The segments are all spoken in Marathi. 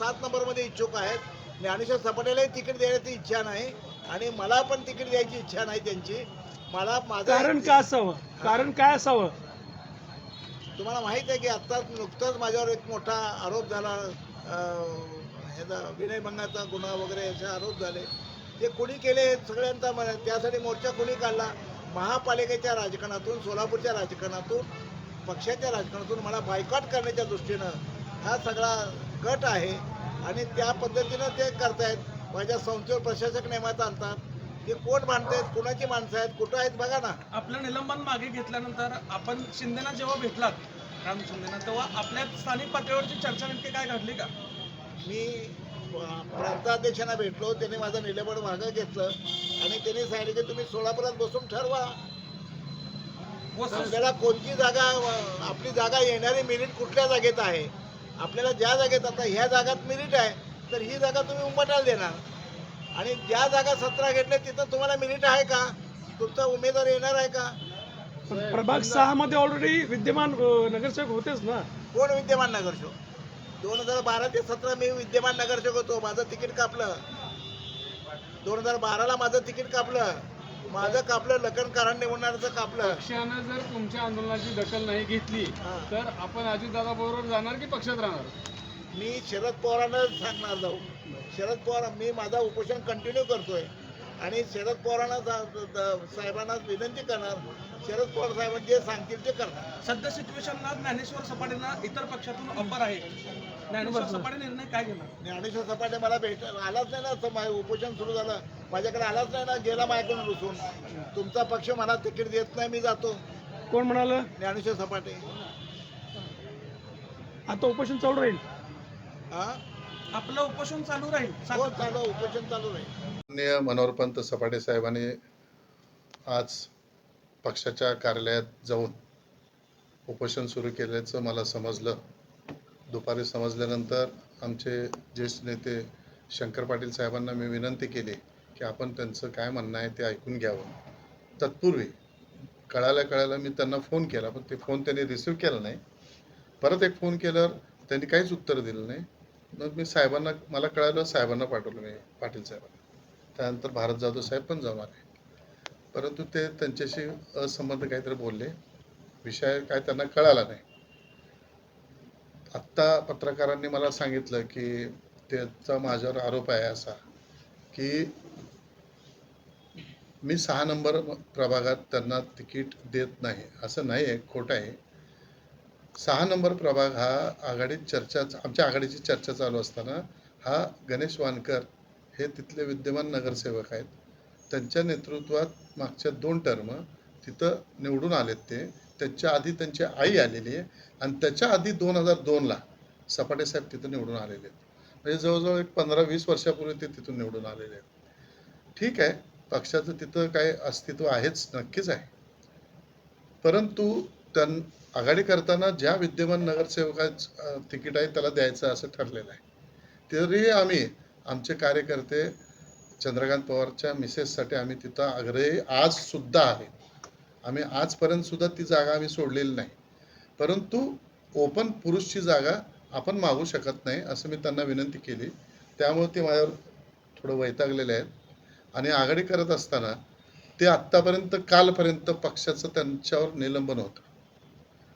सात नंबरमध्ये इच्छुक आहेत. ज्ञानेश्वर सपाटेलाही तिकीट देण्याची इच्छा नाही आणि मला पण तिकीट द्यायची इच्छा नाही त्यांची. मला माझं कारण का असावं? कारण काय असावं? तुम्हाला माहीत आहे की आत्ताच नुकताच माझ्यावर एक मोठा आरोप झाला. ह्याचा विनयभंगाचा गुन्हा वगैरे असे आरोप झाले. ते कुणी केले सगळ्यांचा मला त्यासाठी मोर्चा कुणी काढला? महापालिकेच्या राजकारणातून सोलापूरच्या राजकारणातून पक्षाच्या राजकारणातून मला बायकॉट करण्याच्या दृष्टीनं हा सगळा गट आहे. आणि त्या पद्धतीनं ते करतायत. माझ्या संस्थेवर प्रशासक नेमत आणतात. ते कोण आहेत कुणाची माणसं आहेत कुठं आहेत बघा ना. आपलं निलंबन मागे घेतल्यानंतर आपण शिंदेना जेव्हा भेटलात राम शिंदेना तेव्हा आपल्या स्थानिक पातळीवरची चर्चा नेमकी काय घडली का? मी प्रांताध्यक्षांना भेटलो त्यांनी माझं निलंबन मागं घेतलं आणि त्यांनी सांगितलं की तुम्ही सोलापुरात बसून ठरवा. कोणती जागा आपली जागा येणारी मिरिट कुठल्या जागेत आहे? आपल्याला ज्या जागेत आता ह्या जागात मिरिट आहे तर ही जागा तुम्ही उंबटाला देणार. आणि ज्या जागा सतरा घेतल्या तिथं तुम्हाला मिरिट आहे का? तुमचा उमेदवार येणार आहे का? प्रभाग सहा मध्ये ऑलरेडी विद्यमान नगरसेवक होतेच ना. कोण विद्यमान नगरसेवक? दोन हजार बारा ते सतरा मी विद्यमान नगरसेवक होतो. माझं तिकीट कापलं. दोन हजार बाराला माझं तिकीट कापलं. माझं कापलं लखन कारण निवडणारचं कापलं. पक्षानं जर तुमच्या आंदोलनाची दखल नाही घेतली. तर आपण अजितदादा बरोबर जाणार की पक्षात राहणार? मी शरद पवारांना सांगणार जाऊ. शरद पवार मी माझा उपोषण कंटिन्यू करतोय. आणि शरद पवारांना साहेबांना विनंती करणार. शरद पवार साहेबांनी जे सांगतील ते करणार. सध्या सिच्युएशनला ज्ञानेश्वर सपाटेंना इतर पक्षातून ऑफर आहे. ज्ञानेश्वर सपाटे निर्णय काय घेणार? ज्ञानेश्वर सपाटे मला भेट आलाच नाही ना उपोषण सुरू झालं. माझ्याकडे आलाच नाही ना गेला माझ्याकडून रुसून. तुमचा पक्ष मला तिकीट देत नाही मी जातो. कोण म्हणाल? ज्ञानेश्वर सपाटे. आता उपोषण चालू राहील. हा आपलं उपोषण चालू राहील. हो. चालू उपोषण चालू आहे माननीय मनोहरपंत सपाटे साहेबांनी आज पक्षाच्या कार्यालयात जाऊन उपोषण सुरू केल्याचं मला समजलं. दुपारी समजल्यानंतर आमचे ज्येष्ठ नेते शंकर पाटील साहेबांना मी विनंती केली. की आपण त्यांचं काय म्हणणं आहे ते ऐकून घ्यावं. तत्पूर्वी कळायला कळायला मी त्यांना फोन केला पण ते फोन त्यांनी रिसिव्ह केला नाही. परत एक फोन केल्यावर त्यांनी काहीच उत्तर दिलं नाही. मग मी साहेबांना मला कळालं साहेबांना पाठवलं मी पाटील साहेबांना. त्यानंतर भारत जाधव साहेब पण जाऊन आले परंतु ते त्यांच्याशी असंबंध काहीतरी बोलले. विषय काय त्यांना कळाला नाही. आत्ता पत्रकारांनी मला सांगितलं की त्याचा माझ्यावर आरोप आहे असा की मी सहा नंबर प्रभागात त्यांना तिकीट देत नाही असं नाही आहे खोटं आहे. सहा नंबर प्रभाग हा आघाडीत चर्चा आमच्या आघाडीची चर्चा चालू असताना हा गणेश वानकर हे तिथले विद्यमान नगरसेवक आहेत. त्यांच्या नेतृत्वात मागच्या दोन टर्म तिथं निवडून आलेत ते. त्याच्या आधी त्यांची आई आलेली आहे आणि त्याच्या आधी दोन हजार दोनला सपाटे साहेब तिथं निवडून आलेले आहेत. म्हणजे जवळजवळ एक पंधरा वीस वर्षापूर्वी ते तिथून निवडून आलेले आहेत. ठीक आहे. पक्षाचं तिथं काय अस्तित्व आहेच नक्कीच आहे. परंतु त्यां आघाडी करताना ज्या विद्यमान नगरसेवकाच तिकीट आहे त्याला द्यायचं असं ठरलेलं आहे. तरी आम्ही आमचे कार्यकर्ते चंद्रकांत पवारच्या मिसेससाठी आम्ही तिथं आग्रही आज सुद्धा आहे. आम्ही आजपर्यंत सुद्धा ती जागा आम्ही सोडलेली नाही. परंतु ओपन पुरुषची जागा आपण मागू शकत नाही असं मी त्यांना विनंती केली. त्यामुळे ते माझ्यावर थोडं वैतागलेले आहेत. आणि आघाडी करत असताना ते आत्तापर्यंत कालपर्यंत पक्षाचं त्यांच्यावर निलंबन होतं.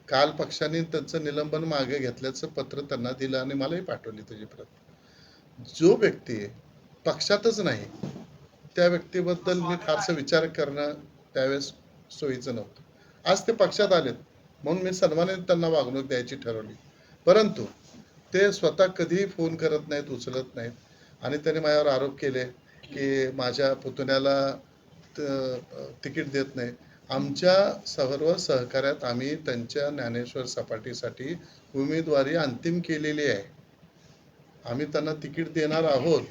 काल पक्षाने त्यांचं निलंबन मागे घेतल्याचं पत्र त्यांना दिलं आणि मलाही पाठवली तुझी प्रत जो व्यक्ती पक्षातच नाही त्या व्यक्तीबद्दल मी फारसा विचार करणं त्यावेळेस सोयीचं नव्हतं. आज ते पक्षात आलेत म्हणून मी सन्मानाने त्यांना वागणूक द्यायची ठरवली. परंतु ते स्वतः कधीही फोन करत नाहीत उचलत नाहीत आणि त्याने माझ्यावर आरोप केले की माझ्या पुतण्याला त- तिकीट देत नाही. आमच्या सर्व सहकार्यात आम्ही त्यांच्या ज्ञानेश्वर सपाटीसाठी उमेदवारी अंतिम केलेली आहे. आम्ही त्यांना तिकीट देणार आहोत.